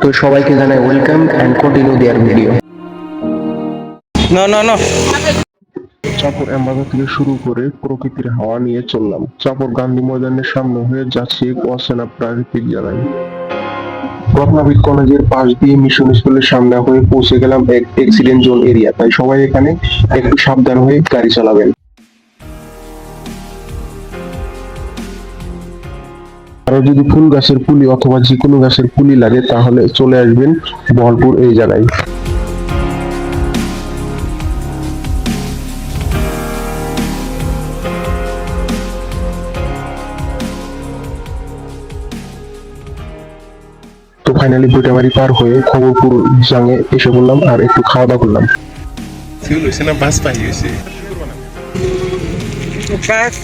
তো সবাইকে জানাই welcome and continue their video No, no, no. চাপর থেকে শুরু করে প্রকৃতির হাওয়া নিয়ে চললাম। চাপর গান্ধী ময়দানের সামনে হয়ে যাচ্ছে এক প্রাকৃতিক জায়গায় রত্নাবিদ কলেজের পাশ দিয়ে মিশন স্কুলের সামনে হয়ে পৌঁছে গেলাম এক অ্যাক্সিডেন্ট জোন এরিয়া তাই সবাই এখানে একটু সাবধান হয়ে গাড়ি চালাবেন। আরও যদি ফুল গাছের পুলি অথবা যে কোনো গাছের পুলি লাগে তাহলে চলে আসবেন বহলপুর এই জায়গায়। তো ফাইনালি বুটামারি পার হয়ে খবরপুর জাঙে এসে বললাম আর একটু খাওয়া দাওয়া করলাম। ফিউল হয়েছে না বাস পাই হয়েছে? Guys,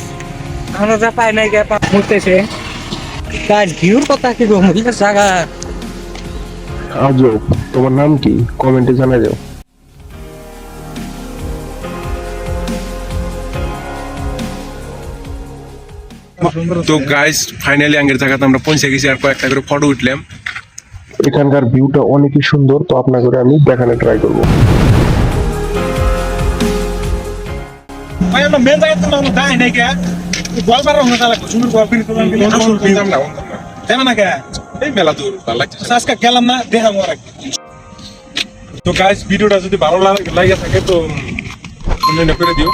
আমরা যা পাই নাই গা মুলতেছে গাইস ভিউর কথা কি গো? জায়গা আজও তোমার নাম কি? কমেন্টে জানা যাও তো গাইস ফাইনালি আগের জায়গাতে আমরা পৌঁছে গেছি আর কয়েকটা করে ফটো উঠলাম। এখানকার ভিউটা অনেকই সুন্দর তো আপনাকে আমি দেখানো ট্রাই করব। ভাই আমরা মেন জায়গাতে তো আমরা যাই নাই কে? গোয়ালপাড়া হয়ে গেল সুন্দর গোয়ালপাড়ি তো আমি বুঝলাম না জানা না কে এই মেলা দূর ভালো লাগছে। আজকে গেলাম না দেখা মোরা তো গাইস ভিডিওটা যদি ভালো লাগে থাকে তো করে দিও।